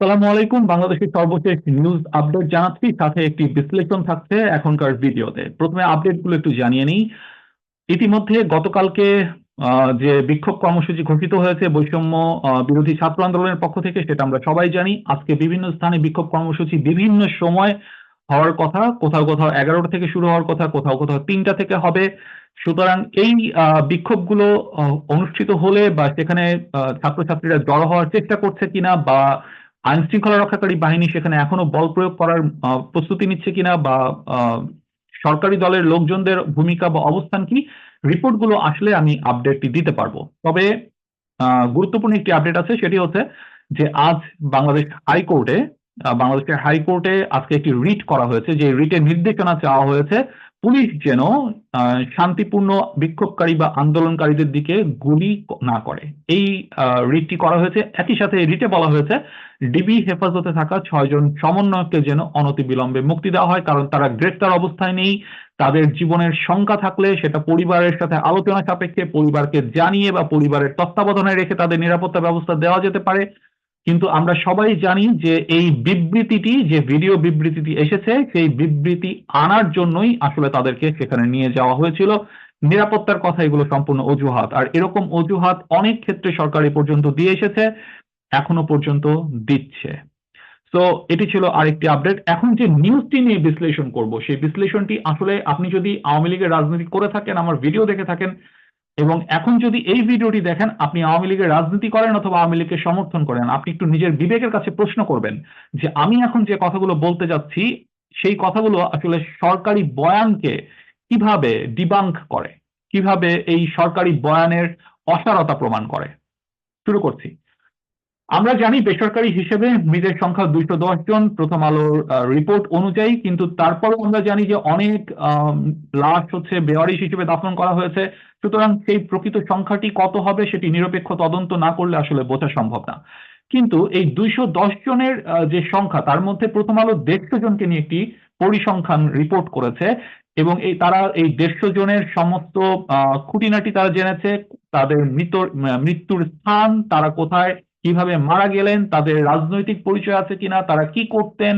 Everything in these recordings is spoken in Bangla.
সালামু আলাইকুম, বাংলাদেশের সর্বশেষ নিউজ আপডেট জানাচ্ছি। সাথে একটি বিশ্লেষণ থাকছে এখনকার ভিডিওতে। প্রথমে আপডেটগুলো একটু জানিয়ে নিই। ইতিমধ্যে গতকালকে যে বিক্ষোভ কর্মসূচি ঘোষিত হয়েছে, বৈষম্য বিরোধী ছাত্র আন্দোলনের পক্ষ থেকে, সেটা আমরা সবাই জানি। আজকে বিভিন্ন স্থানে বিক্ষোভ কর্মসূচি বিভিন্ন সময় হওয়ার কথা, কোথাও কোথাও এগারোটা থেকে শুরু হওয়ার কথা, কোথাও কোথাও তিনটা থেকে হবে। সুতরাং এই বিক্ষোভগুলো অনুষ্ঠিত হলে বা সেখানে ছাত্রছাত্রীরা জড়ো হওয়ার চেষ্টা করছে কিনা বা আইন শৃঙ্খলা রক্ষাকারী বাহিনী সেখানে এখনও বল প্রয়োগ করার প্রস্তুতি নিচ্ছে কিনা বা সরকারি দলের লোকজনদের ভূমিকা বা অবস্থান কি, রিপোর্টগুলো আসলে আমি আপডেটটি দিতে পারব। তবে গুরুত্বপূর্ণ একটি আপডেট আছে, সেটি হচ্ছে যে আজ বাংলাদেশ হাইকোর্টে বাংলাদেশের হাইকোর্টে আজকে একটি রিট করা হয়েছে, যে রিটের নির্দেশনা চাওয়া হয়েছে পুলিশ যেন শান্তিপূর্ণ বিক্ষোভকারী বা আন্দোলনকারীদের দিকে গুলি না করে। এই রিটটি করা হয়েছে। একই সাথে রিটে বলা হয়েছে, ডিবি হেফাজতে থাকা ছয়জন সমন্বয়ককে যেন অনতিবিলম্বে মুক্তি দেওয়া হয়, কারণ তারা গ্রেফতার অবস্থায় নেই। তাদের জীবনের শঙ্কা থাকলে সেটা পরিবারের সাথে আলোচনা সাপেক্ষে পরিবারকে জানিয়ে বা পরিবারের তত্ত্বাবধানে রেখে তাদের নিরাপত্তা ব্যবস্থা দেওয়া যেতে পারে। কিন্তু আমরা সবাই জানি যে এই বিবৃতিটি, যে ভিডিও বিবৃতিটি এসেছে, সেই বিবৃতি আনার জন্যই আসলে তাদেরকে সেখানে নিয়ে যাওয়া হয়েছিল। নিরাপত্তার কথা এগুলো সম্পূর্ণ অজুহাত। আর এরকম অজুহাত অনেক ক্ষেত্রে সরকার পর্যন্ত দিয়ে এসেছে, এখনও পর্যন্ত দিচ্ছে। তো এটি ছিল আরেকটি আপডেট এখন যে নিউজটি নিয়ে বিশ্লেষণ করব, সেই বিশ্লেষণটি আসলে আপনি যদি আওয়ামী লীগের রাজনীতি করে থাকেন, আমার ভিডিও দেখে থাকেন এবং এখন যদি এই ভিডিওটি দেখেন, আপনি আওয়ামী লীগের রাজনীতি করেন অথবা আওয়ামী লীগকে সমর্থন করেন, আপনি একটু নিজের বিবেকের কাছে প্রশ্ন করবেন যে আমি এখন যে কথাগুলো বলতে যাচ্ছি, সেই কথাগুলো আসলে সরকারি বয়ানকে কীভাবে ডিবাঙ্ক করে? কীভাবে এই সরকারি বয়ানের অসারতা প্রমাণ করে? শুরু করছি। আমরা জানি বেসরকারি হিসেবে মৃতের সংখ্যা দুইশো দশ জন প্রথম আলোর রিপোর্ট অনুযায়ী, কিন্তু তারপরও আমরা জানি যে অনেক লাশ হচ্ছে বেওয়ারিশ হিসেবে দাফন করা হয়েছে। সুতরাং সেই প্রকৃত সংখ্যাটি কত হবে সেটি নিরপেক্ষ তদন্ত না করলে আসলে বোঝা সম্ভব না। কিন্তু এই দুইশো দশ জনের যে সংখ্যা, তার মধ্যে প্রথম আলো দেড়শো জনকে নিয়ে একটি পরিসংখ্যান রিপোর্ট করেছে এবং এই তারা এই দেড়শো জনের সমস্ত খুঁটিনাটি তারা জেনেছে। তাদের মৃত মৃত্যুর স্থান, তারা কোথায় কীভাবে মারা গেলেন, তাদের রাজনৈতিক পরিচয় আছে কিনা, তারা কি করতেন,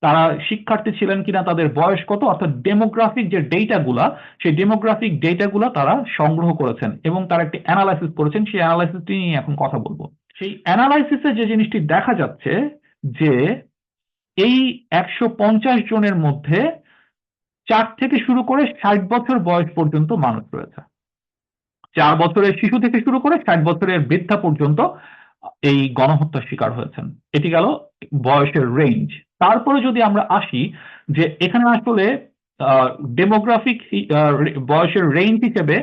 তারা শিক্ষার্থী ছিলেন কিনা, তাদের বয়স কত, অর্থাৎ ডেমোগ্রাফিক যে ডেটাগুলা সেই ডেমোগ্রাফিক ডেটাগুলা তারা সংগ্রহ করেছেন এবং তারা একটি অ্যানালাইসিস করেছেন, সেই অ্যানালাইসিসটি নিয়ে এখন কথা বলব। সেই অ্যানালাইসিসে যে জিনিসটি দেখা যাচ্ছে, যে এই একশো পঞ্চাশ জনের মধ্যে চার থেকে শুরু করে ষাট বছর বয়স পর্যন্ত মানুষ রয়েছে। চার বছরের শিশু থেকে শুরু করে ষাট বছরের বৃদ্ধা পর্যন্ত এই গণহত্যার শিকার হয়েছেন। এটি গেল বয়সের রেঞ্জ তারপরে যদি আমরা আসি যে এখানে আসলে ডেমোগ্রাফিক বয়সের রেঞ্জ হিসেবে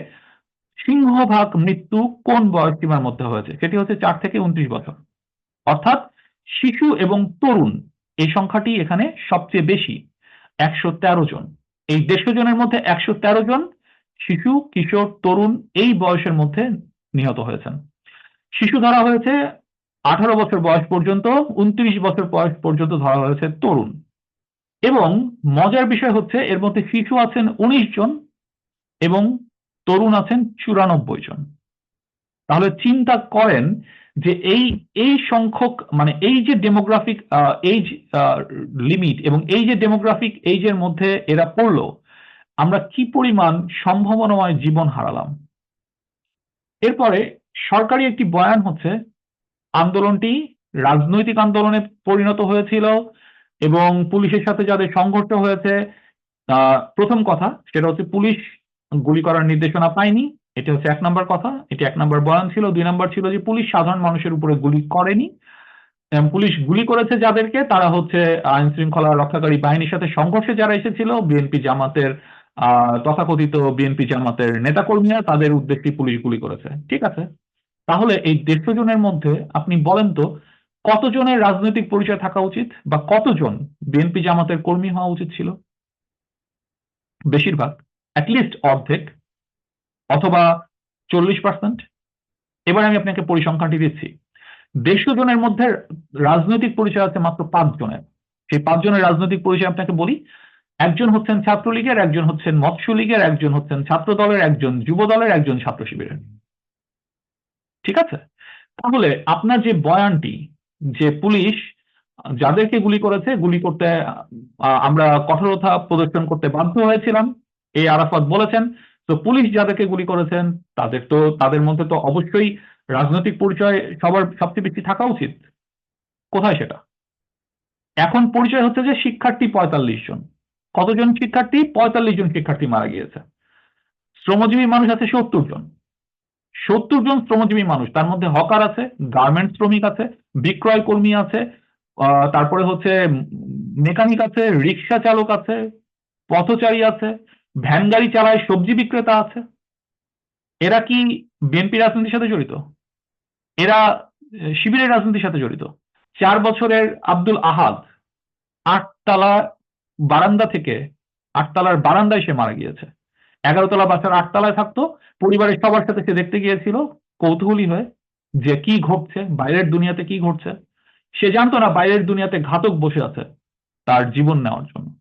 সিংহভাগ মৃত্যু কোন বয়স সীমার মধ্যে হয়েছে? সেটি হচ্ছে চার থেকে উনত্রিশ বছর। অর্থাৎ শিশু এবং তরুণ, এই সংখ্যাটি এখানে সবচেয়ে বেশি, একশো তেরো জন। এই দেড়শো জনের মধ্যে একশো তেরো জন শিশু, কিশোর, তরুণ এই বয়সের মধ্যে নিহত হয়েছেন। শিশু ধরা হয়েছে আঠারো বছর বয়স পর্যন্ত, উনত্রিশ বছর বয়স পর্যন্ত ধরা হয়েছে তরুণ। এবং মজার বিষয় হচ্ছে, এর মধ্যে শিশু আছেন উনিশ জন এবং তরুণ আছেন চুরানব্বই জন। তাহলে চিন্তা করেন যে এই এই সংখ্যক মানে এই যে ডেমোগ্রাফিক এইজ লিমিট এবং এই যে ডেমোগ্রাফিক এইজের মধ্যে এরা পড়ল, আমরা কি পরিমাণ সম্ভাবনাময় জীবন হারালাম? এরপরে সরকারি একটি বয়ান হচ্ছে, আন্দোলনটি রাজনৈতিক আন্দোলনে পরিণত হয়েছিল এবং পুলিশের সাথে যাদের সংঘর্ষ হয়েছে প্রথম কথা সেটা হচ্ছে পুলিশ গুলি করার নির্দেশনা পায়নি, এটা হচ্ছে এক নম্বর কথা, এটি এক নম্বর বয়ান ছিল। দুই নম্বর ছিল যে পুলিশ সাধারণ মানুষের উপরে গুলি করেনি পুলিশ গুলি করেছে যাদেরকে, তারা হচ্ছে আইন শৃঙ্খলা রক্ষাকারী বাহিনীর সাথে সংঘর্ষে যারা এসেছিল, বিএনপি জামাতের, আহ, তথাকথিত বিএনপি জামাতের নেতাকর্মীরা তাদের উদ্দেশ্যে পুলিশ গুলি করেছে। ঠিক আছে? তাহলে এই দেড়শো জনের মধ্যে আপনি বলেন তো, কতজনের রাজনৈতিক পরিচয় থাকা উচিত বা কতজন বিএনপি জামাতের কর্মী হওয়া উচিত ছিল? বেশিরভাগ অ্যাটলিস্ট অর্ধেক অথবা চল্লিশ পার্সেন্ট এবার আমি আপনাকে পরিসংখ্যানটি দিচ্ছি। দেড়শো জনের মধ্যে রাজনৈতিক পরিচয় আছে মাত্র পাঁচ জনের সেই পাঁচ জনের রাজনৈতিক পরিচয় আপনাকে বলি, একজন হচ্ছেন ছাত্রলীগের, একজন হচ্ছেন মৎস্য লীগের একজন হচ্ছেন ছাত্র দলের একজন যুব দলের একজন ছাত্র শিবিরের ঠিক আছে? তাহলে আপনার যে বয়ানটি, যে পুলিশ যাদেরকে গুলি করেছে, গুলি করতে আমরা কঠোরতা প্রদর্শন করতে বাধ্য হয়েছিলাম এই আরাফাত বলেছেন। তো পুলিশ যাদেরকে গুলি করেছেন, তাদের তো, তাদের মধ্যে তো অবশ্যই রাজনৈতিক পরিচয় সবার সবচেয়ে বেশি থাকা উচিত। কোথায় সেটা? এখন পরিচয় হচ্ছে যে শিক্ষার্থী পঁয়তাল্লিশ জন। কতজন শিক্ষার্থী? পঁয়তাল্লিশ জন শিক্ষার্থী মারা গিয়েছে। শ্রমজীবী মানুষ আছে সত্তর জন। সত্তর জন শ্রমজীবী মানুষ, তার মধ্যে হকার আছে গার্মেন্টস শ্রমিক আছে, বিক্রয় কর্মী আছে তারপরে হচ্ছে মেকানিক আছে, রিক্সা চালক আছে, পথচারী আছে, ভ্যান গাড়ি চালায়, সবজি বিক্রেতা আছে। এরা কি বিএনপি রাজনীতির সাথে জড়িত? এরা শিবিরের রাজনীতির সাথে জড়িত। চার বছরের আব্দুল আহাদ আটতলা বারান্দা থেকে, আটতলার বারান্দায় সে মারা গিয়েছে। এগারো তলা বাসার আটতলায় থাকতো। পরিবারের সবার সাথে সে দেখতে গিয়েছিল। কৌতূহলী হয়ে যে কি ঘটছে, বাইরের দুনিয়াতে কি ঘটছে। সে জানতো না বাইরের দুনিয়াতে ঘাতক বসে আছে তার জীবন নেওয়ার জন্য।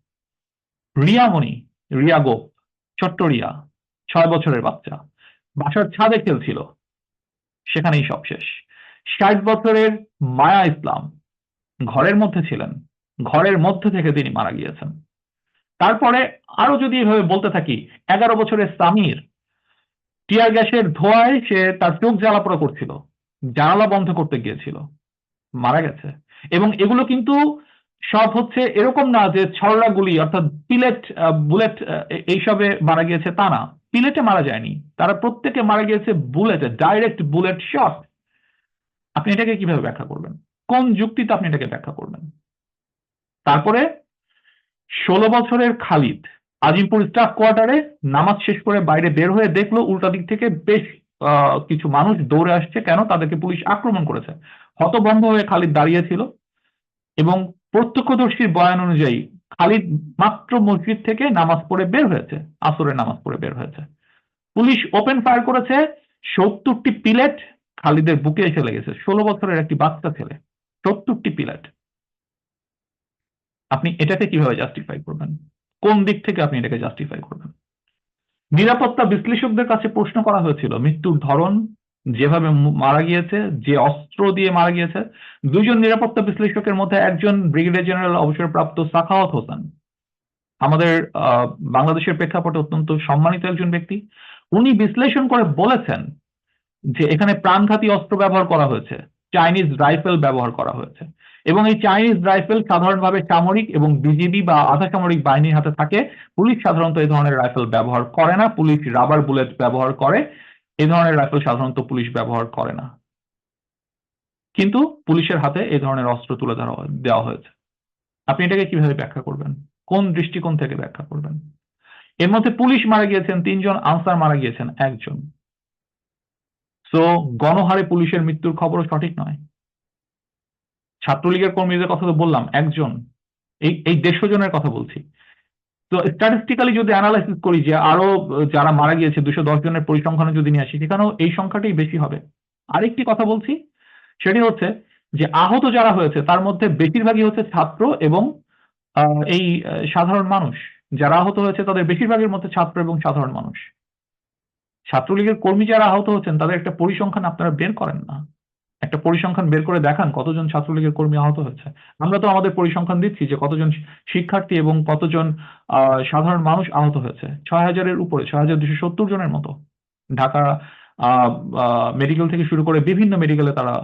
রিয়ামণি রিয়া গোপ ছোট্ট রিয়া, ছয় বছরের বাচ্চা। বাসার ছাদে খেলছিল। সেখানেই সব শেষ। ষাট বছরের মায়া ইসলাম ঘরের মধ্যে ছিলেন। ঘরের মধ্যে থেকে তিনি মারা গিয়েছেন। তারপরে আরও যদি এভাবে বলতে থাকি, এগারো বছরের সামির টিয়ার গ্যাসের ধোঁয়ায় সে তার চোখ জ্বালাপোড়া করছিল, জানালা বন্ধ করতে গিয়েছিল, মারা গেছে। এবং এগুলো কিন্তু সব হচ্ছে এরকম না যে ছড়রা গুলি, অর্থাৎ পিলেট বুলেট এইসবে মারা গিয়েছে তা না। পিলেটে মারা যায়নি। তারা প্রত্যেকে মারা গিয়েছে বুলেটে ডাইরেক্ট বুলেট শট আপনি এটাকে কীভাবে ব্যাখ্যা করবেন? কোন যুক্তিতে আপনি এটাকে ব্যাখ্যা করবেন? তারপরে ষোলো বছরের খালিদ আজিমপুর স্টাফ কোয়ার্টারে নামাজ শেষ করে বাইরে বের হয়ে দেখল উল্টা দিক থেকে বেশ কিছু মানুষ দৌড়ে আসছে। কেন? তাদেরকে পুলিশ আক্রমণ করেছে। হতভম্ব হয়ে খালিদ দাঁড়িয়েছিল এবং প্রত্যক্ষদর্শীর বয়ান অনুযায়ী খালিদ মাত্র মসজিদ থেকে নামাজ পড়ে বের হয়েছে, আসরের নামাজ পড়ে বের হয়েছে। পুলিশ ওপেন ফায়ার করেছে, সত্তরটি পিলেট খালিদের বুকে এসে লেগেছে। ষোলো বছরের একটি বাচ্চা ছেলে, সত্তরটি পিলেট আপনি এটাকে কীভাবে জাস্টিফাই করবেন? কোন দিক থেকে আপনি এটাকে জাস্টিফাই করবেন? নিরাপত্তা বিশ্লেষকদের কাছে প্রশ্ন করা হয়েছিল, মৃত্যুর ধরন, যেভাবে মারা গিয়েছে, যে অস্ত্র দিয়ে মারা গিয়েছে। দুজন নিরাপত্তা বিশ্লেষকের মধ্যে একজন ব্রিগেডিয়ার জেনারেল অবসরপ্রাপ্ত সাখাওয়াত হোসেন। আমাদের বাংলাদেশের প্রেক্ষাপটে অত্যন্ত সম্মানিত একজন ব্যক্তি। উনি বিশ্লেষণ করে বলেছেন যে এখানে প্রাণঘাতী অস্ত্র ব্যবহার করা হয়েছে, চাইনিজ রাইফেল ব্যবহার করা হয়েছে। এবং এই চাইনিজ রাইফেল সাধারণভাবে সামরিক এবং বিজিবি বা আধা সামরিক বাহিনীর হাতে থাকে। পুলিশ সাধারণত এই ধরনের রাইফেল ব্যবহার করে না। পুলিশ রাবার বুলেট ব্যবহার করে। এই ধরনের রাইফেল সাধারণত পুলিশ ব্যবহার করে না। কিন্তু পুলিশের হাতে এই ধরনের অস্ত্র তুলে দেওয়া দেওয়া হয়েছে। আপনি এটাকে কীভাবে ব্যাখ্যা করবেন? কোন দৃষ্টিকোণ থেকে ব্যাখ্যা করবেন? এর মধ্যে পুলিশ মারা গিয়েছেন, তিনজন আনসার মারা গিয়েছেন, একজন। সো গণহারে পুলিশের মৃত্যুর খবরও সঠিক নয়। ছাত্রলীগের কর্মীদের কথা তো বললাম, একজন, এই এই দেড়শো জনের কথা বলছি। তো স্ট্যাটিস্টিক্যালি যদি অ্যানালাইসিস করি যে আরও, যারা মারা গিয়েছে, দুশো দশ জনের পরিসংখ্যানে যদি নিয়ে আসি, সেখানেও এই সংখ্যাটাই বেশি হবে। আরেকটি কথা বলছি, সেটি হচ্ছে যে আহত যারা হয়েছে, তার মধ্যে বেশিরভাগই হচ্ছে ছাত্র এবং এই সাধারণ মানুষ। যারা আহত হয়েছে, তাদের বেশিরভাগের মধ্যে ছাত্র এবং সাধারণ মানুষ। ছাত্রলীগের কর্মী যারা আহত হচ্ছেন, তাদের একটা পরিসংখ্যান আপনারা বের করেন না। একটা পরিসংখ্যান বের করে দেখান কতজন ছাত্রলীগের কর্মী আহত হয়েছে। আমরা তো আমাদের পরিসংখ্যান দিচ্ছি যে কতজন শিক্ষার্থী এবং কতজন সাধারণ মানুষ আহত হয়েছে। ছয় হাজারের উপরে, ছয় হাজার দুশো সত্তর জনের মতো। ঢাকা মেডিকেল থেকে শুরু করে বিভিন্ন মেডিকেলে তারা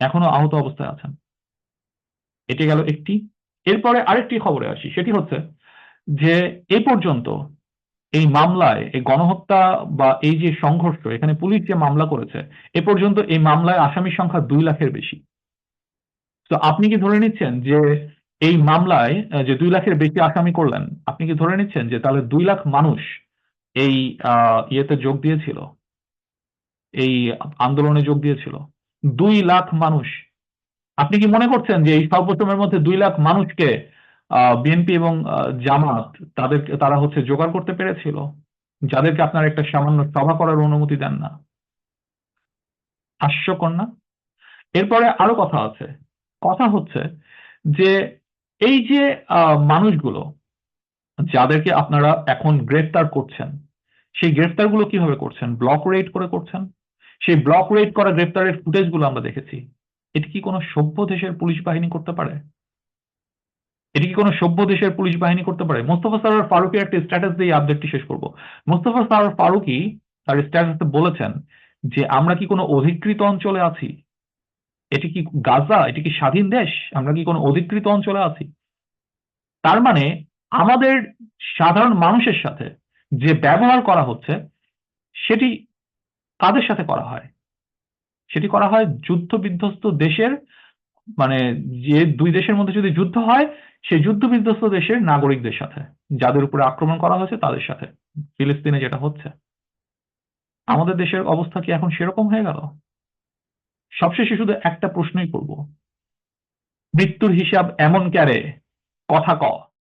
এখনও আহত অবস্থায় আছেন। এটি গেল একটি। এরপরে আরেকটি খবরে আসি, সেটি হচ্ছে যে এ পর্যন্ত এই মামলায়, এই গণহত্যা বা এই যে সংঘর্ষ, এখানে পুলিশ যে মামলা করেছে, এ পর্যন্ত এই মামলায় আসামির সংখ্যা দুই লাখের বেশি। তো আপনি কি ধরে নিচ্ছেন যে এই মামলায় যে দুই লাখের বেশি আসামি করলেন, আপনি কি ধরে নিচ্ছেন যে তাহলে দুই লাখ মানুষ এই ইয়েতে যোগ দিয়েছিল? এই আন্দোলনে যোগ দিয়েছিল। দুই লাখ মানুষ। আপনি কি মনে করছেন যে এই সর্বপ্রথমের মধ্যে দুই লাখ মানুষকে বিএনপি এবং জামাত তাদের তারা হচ্ছে জোগাড় করতে পেরেছিল। যাদেরকে আপনার একটা সামান্য সভা করার অনুমতি দেন না। হাস্যকর না? এরপরে আরও কথা আছে। কথা হচ্ছে যে, এই যে মানুষগুলো যাদেরকে আপনারা এখন গ্রেফতার করছেন, সেই গ্রেফতারগুলো কীভাবে করছেন? ব্লক রেড করে করছেন? সেই ব্লক রেড করা গ্রেফতারের ফুটেজগুলো আমরা দেখেছি। এটি কি কোনো সভ্য দেশের পুলিশ বাহিনী করতে পারে? এটি কি কোনো সভ্য দেশের পুলিশ বাহিনী করতে পারে? মোস্তফা সরোয়ার ফারুকের একটা স্ট্যাটাস দিয়ে আপডেটটি শেষ করব। মোস্তফা সরোয়ার ফারুকই তার স্ট্যাটাসে বলেছেন যে, আমরা কি কোনো অধিকৃত অঞ্চলে আছি? এটি কি গাজা? এটি কি স্বাধীন দেশ? আমরা কি কোনো অধিকৃত অঞ্চলে আছি? তার মানে আমাদের সাধারণ মানুষের সাথে যে ব্যবহার করা হচ্ছে, সেটি কাদের সাথে করা হয়। সেটি করা হয় যুদ্ধ বিধ্বস্ত দেশের মানে যে দুই দেশের মধ্যে যদি যুদ্ধ হয় সেই যুদ্ধ বিধ্বস্ত দেশের নাগরিকদের সাথে, যাদের উপরে আক্রমণ করা হয়েছে তাদের সাথে, ফিলিস্তিনে যেটা হচ্ছে। আমাদের দেশের অবস্থা কি এখন সেরকম হয়ে গেল? সবশেষে শুধু একটা প্রশ্নই করব। মৃত্যুর হিসাব এমন ক্যারে? কথা ক।